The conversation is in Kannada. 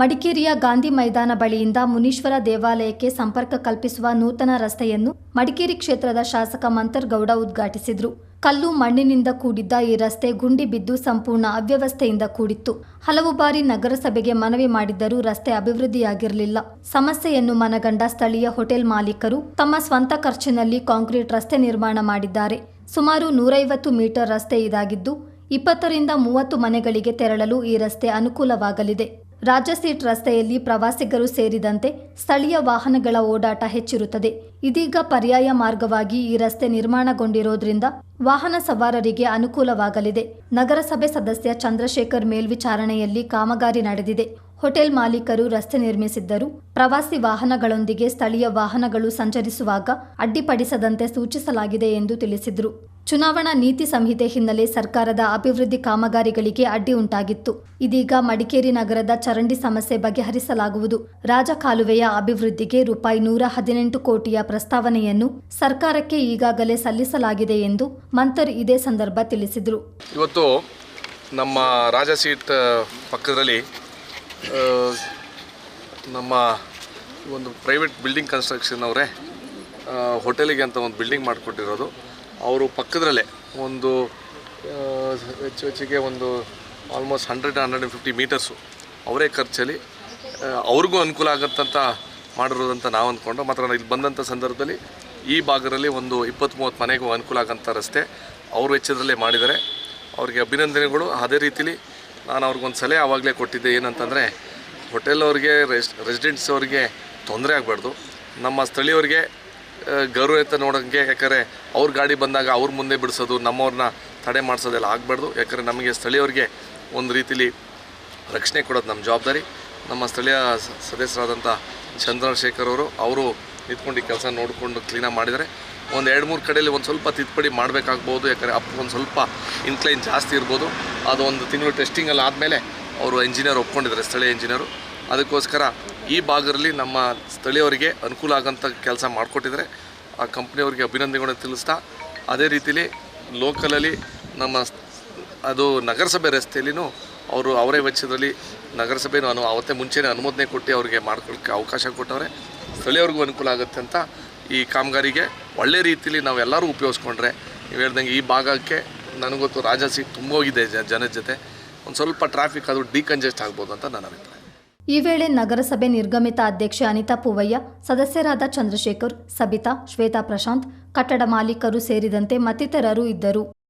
ಮಡಿಕೇರಿಯ ಗಾಂಧಿ ಮೈದಾನ ಬಳಿಯಿಂದ ಮುನೀಶ್ವರ ದೇವಾಲಯಕ್ಕೆ ಸಂಪರ್ಕ ಕಲ್ಪಿಸುವ ನೂತನ ರಸ್ತೆಯನ್ನು ಮಡಿಕೇರಿ ಕ್ಷೇತ್ರದ ಶಾಸಕ ಮಂತರ್ಗೌಡ ಉದ್ಘಾಟಿಸಿದರು. ಕಲ್ಲು ಮಣ್ಣಿನಿಂದ ಕೂಡಿದ್ದ ಈ ರಸ್ತೆ ಗುಂಡಿ ಬಿದ್ದು ಸಂಪೂರ್ಣ ಅವ್ಯವಸ್ಥೆಯಿಂದ ಕೂಡಿತ್ತು. ಹಲವು ಬಾರಿ ನಗರಸಭೆಗೆ ಮನವಿ ಮಾಡಿದ್ದರೂ ರಸ್ತೆ ಅಭಿವೃದ್ಧಿಯಾಗಿರಲಿಲ್ಲ. ಸಮಸ್ಯೆಯನ್ನು ಮನಗಂಡ ಸ್ಥಳೀಯ ಹೋಟೆಲ್ ಮಾಲೀಕರು ತಮ್ಮ ಸ್ವಂತ ಖರ್ಚಿನಲ್ಲಿ ಕಾಂಕ್ರೀಟ್ ರಸ್ತೆ ನಿರ್ಮಾಣ ಮಾಡಿದ್ದಾರೆ. ಸುಮಾರು ನೂರೈವತ್ತು ಮೀಟರ್ ರಸ್ತೆ ಇದಾಗಿದ್ದು, ಇಪ್ಪತ್ತರಿಂದ ಮೂವತ್ತು ಮನೆಗಳಿಗೆ ತೆರಳಲು ಈ ರಸ್ತೆ ಅನುಕೂಲವಾಗಲಿದೆ. ರಾಜ್ಯ ಸೀಟ್ ರಸ್ತೆಯಲ್ಲಿ ಪ್ರವಾಸಿಗರು ಸೇರಿದಂತೆ ಸ್ಥಳೀಯ ವಾಹನಗಳ ಓಡಾಟ ಹೆಚ್ಚಿರುತ್ತದೆ. ಇದೀಗ ಪರ್ಯಾಯ ಮಾರ್ಗವಾಗಿ ಈ ರಸ್ತೆ ನಿರ್ಮಾಣಗೊಂಡಿರೋದ್ರಿಂದ ವಾಹನ ಸವಾರರಿಗೆ ಅನುಕೂಲವಾಗಲಿದೆ. ನಗರಸಭೆ ಸದಸ್ಯ ಚಂದ್ರಶೇಖರ್ ಮೇಲ್ವಿಚಾರಣೆಯಲ್ಲಿ ಕಾಮಗಾರಿ ನಡೆದಿದೆ. ಹೋಟೆಲ್ ಮಾಲೀಕರು ರಸ್ತೆ ನಿರ್ಮಿಸಿದ್ದರು. ಪ್ರವಾಸಿ ವಾಹನಗಳೊಂದಿಗೆ ಸ್ಥಳೀಯ ವಾಹನಗಳು ಸಂಚರಿಸುವಾಗ ಅಡ್ಡಿಪಡಿಸದಂತೆ ಸೂಚಿಸಲಾಗಿದೆ ಎಂದು ತಿಳಿಸಿದರು. ಚುನಾವಣಾ ನೀತಿ ಸಂಹಿತೆ ಹಿನ್ನೆಲೆ ಸರ್ಕಾರದ ಅಭಿವೃದ್ಧಿ ಕಾಮಗಾರಿಗಳಿಗೆ ಅಡ್ಡಿ ಉಂಟಾಗಿತ್ತು. ಇದೀಗ ಮಡಿಕೇರಿ ನಗರದ ಚರಂಡಿ ಸಮಸ್ಯೆ ಬಗೆಹರಿಸಲಾಗುವುದು. ರಾಜಕಾಲುವೆಯ ಅಭಿವೃದ್ಧಿಗೆ ರೂಪಾಯಿ ನೂರ ಹದಿನೆಂಟು ಕೋಟಿಯ ಪ್ರಸ್ತಾವನೆಯನ್ನು ಸರ್ಕಾರಕ್ಕೆ ಈಗಾಗಲೇ ಸಲ್ಲಿಸಲಾಗಿದೆ ಎಂದು ಮಂತರ್ ಇದೇ ಸಂದರ್ಭ ತಿಳಿಸಿದರು. ಇವತ್ತು ನಮ್ಮ ರಾಜ ಸೀಟ್ ಪಕ್ಕದಲ್ಲಿ ನಮ್ಮ ಒಂದು ಪ್ರೈವೇಟ್ ಬಿಲ್ಡಿಂಗ್ ಕನ್ಸ್ಟ್ರಕ್ಷನ್ ಅವರೇ ಹೋಟೆಲಿಗೆ ಅಂತ ಒಂದು ಬಿಲ್ಡಿಂಗ್ ಮಾಡಿಕೊಟ್ಟಿರೋದು. ಅವರು ಪಕ್ಕದರಲ್ಲೇ ಒಂದು ಹೆಚ್ಚು ಹೆಚ್ಚಿಗೆ ಒಂದು almost hundred hundred fifty metres ಅವರೇ ಖರ್ಚಲ್ಲಿ ಅವ್ರಿಗೂ ಅನುಕೂಲ ಆಗತ್ತಂತ ಮಾಡಿರೋದಂತ ನಾವು ಅಂದ್ಕೊಂಡು ಮಾತ್ರ ಇಲ್ಲಿ ಬಂದಂಥ ಸಂದರ್ಭದಲ್ಲಿ ಈ ಭಾಗದಲ್ಲಿ ಒಂದು ಇಪ್ಪತ್ತು ಮೂವತ್ತು ಮನೆಗೂ ಅನುಕೂಲ ಆಗಂಥ ರಸ್ತೆ ಅವ್ರ ವೆಚ್ಚದಲ್ಲೇ ಮಾಡಿದ್ದಾರೆ. ಅವರಿಗೆ ಅಭಿನಂದನೆಗಳು. ಅದೇ ರೀತಿಲಿ ನಾನು ಅವ್ರಿಗೊಂದು ಸಲಹೆ ಆವಾಗಲೇ ಕೊಟ್ಟಿದ್ದೆ ಏನಂತಂದರೆ ಹೋಟೆಲ್ ಅವ್ರಿಗೆ ರೆಸ್ ರೆಸಿಡೆಂಟ್ಸ್ ಅವ್ರಿಗೆ ತೊಂದರೆ ಆಗಬಾರ್ದು. ನಮ್ಮ ಸ್ಥಳೀಯವ್ರಿಗೆ ಗೌರವಯುತ ನೋಡೋಂಗೆ. ಯಾಕಂದರೆ ಅವ್ರ ಗಾಡಿ ಬಂದಾಗ ಅವ್ರ ಮುಂದೆ ಬಿಡಿಸೋದು ನಮ್ಮವ್ರನ್ನ ತಡೆ ಮಾಡಿಸೋದೆಲ್ಲ ಆಗಬಾರ್ದು. ಯಾಕಂದರೆ ನಮಗೆ ಸ್ಥಳೀಯವ್ರಿಗೆ ಒಂದು ರೀತಿಲಿ ರಕ್ಷಣೆ ಕೊಡೋದು ನಮ್ಮ ಜವಾಬ್ದಾರಿ. ನಮ್ಮ ಸ್ಥಳೀಯ ಸದಸ್ಯರಾದಂಥ ಚಂದ್ರಶೇಖರ್ ಅವರು ಅವರು ನಿಂತ್ಕೊಂಡು ಈ ಕೆಲಸ ನೋಡಿಕೊಂಡು ಕ್ಲೀನಾಗಿ ಮಾಡಿದ್ದಾರೆ. ಒಂದು ಎರಡು ಮೂರು ಕಡೆಯಲ್ಲಿ ಒಂದು ಸ್ವಲ್ಪ ತಿದ್ದುಪಡಿ ಮಾಡಬೇಕಾಗ್ಬೋದು, ಯಾಕಂದರೆ ಅಪ್ ಒಂದು ಸ್ವಲ್ಪ ಇನ್ಕ್ಲೈನ್ ಜಾಸ್ತಿ ಇರ್ಬೋದು. ಅದು ಒಂದು ತಿಂಗಳು ಟೆಸ್ಟಿಂಗಲ್ಲಿ ಆದಮೇಲೆ ಅವರು ಇಂಜಿನಿಯರ್ ಒಪ್ಕೊಂಡಿದ್ದಾರೆ, ಸ್ಥಳೀಯ ಇಂಜಿನಿಯರು ಅದಕ್ಕೋಸ್ಕರ ಈ ಭಾಗದಲ್ಲಿ ನಮ್ಮ ಸ್ಥಳೀಯವರಿಗೆ ಅನುಕೂಲ ಆಗೋಂಥ ಕೆಲಸ ಮಾಡಿಕೊಟ್ಟಿದ್ದಾರೆ. ಆ ಕಂಪ್ನಿಯವ್ರಿಗೆ ಅಭಿನಂದನೆಗಳನ್ನು ತಿಳಿಸ್ತಾ, ಅದೇ ರೀತಿಲಿ ಲೋಕಲಲ್ಲಿ ನಮ್ಮ ಅದು ನಗರಸಭೆ ರಸ್ತೆಯಲ್ಲಿನೂ ಅವರು ಅವರೇ ವೆಚ್ಚದಲ್ಲಿ ನಗರಸಭೆನೂ ಅನು, ಅವತ್ತೇ ಮುಂಚೆನೇ ಅನುಮೋದನೆ ಕೊಟ್ಟು ಅವರಿಗೆ ಮಾಡ್ಕೊಳ್ಳೋಕ್ಕೆ ಅವಕಾಶ ಕೊಟ್ಟವ್ರೆ. ಸ್ಥಳೀಯವ್ರಿಗೂ ಅನುಕೂಲ ಆಗುತ್ತೆ ಅಂತ ಈ ಕಾಮಗಾರಿಗೆ ಒಳ್ಳೆ ರೀತಿಯಲ್ಲಿ ನಾವೆಲ್ಲರೂ ಉಪಯೋಗಿಸ್ಕೊಂಡ್ರೆ ನೀವು ಹೇಳ್ದಂಗೆ ಈ ಭಾಗಕ್ಕೆ ನನಗೊತ್ತು ರಾಜಸಿ ತುಂಬೋಗಿದೆ ಜನದ ಜೊತೆ. ಒಂದು ಸ್ವಲ್ಪ ಟ್ರಾಫಿಕ್ ಅದು ಡಿಕಂಜೆಸ್ಟ್ ಆಗ್ಬೋದು ಅಂತ ನನ್ನ ಅಭಿಪ್ರಾಯ. ಈ ವೇಳೆ ನಗರಸಭೆ ನಿರ್ಗಮಿತ ಅಧ್ಯಕ್ಷೆ ಅನಿತಾ ಪೂವಯ್ಯ, ಸದಸ್ಯರಾದ ಚಂದ್ರಶೇಖರ್, ಸಬಿತಾ, ಶ್ವೇತಾ ಪ್ರಶಾಂತ್, ಕಟ್ಟಡ ಮಾಲೀಕರು ಸೇರಿದಂತೆ ಮತ್ತಿತರರು ಇದ್ದರು.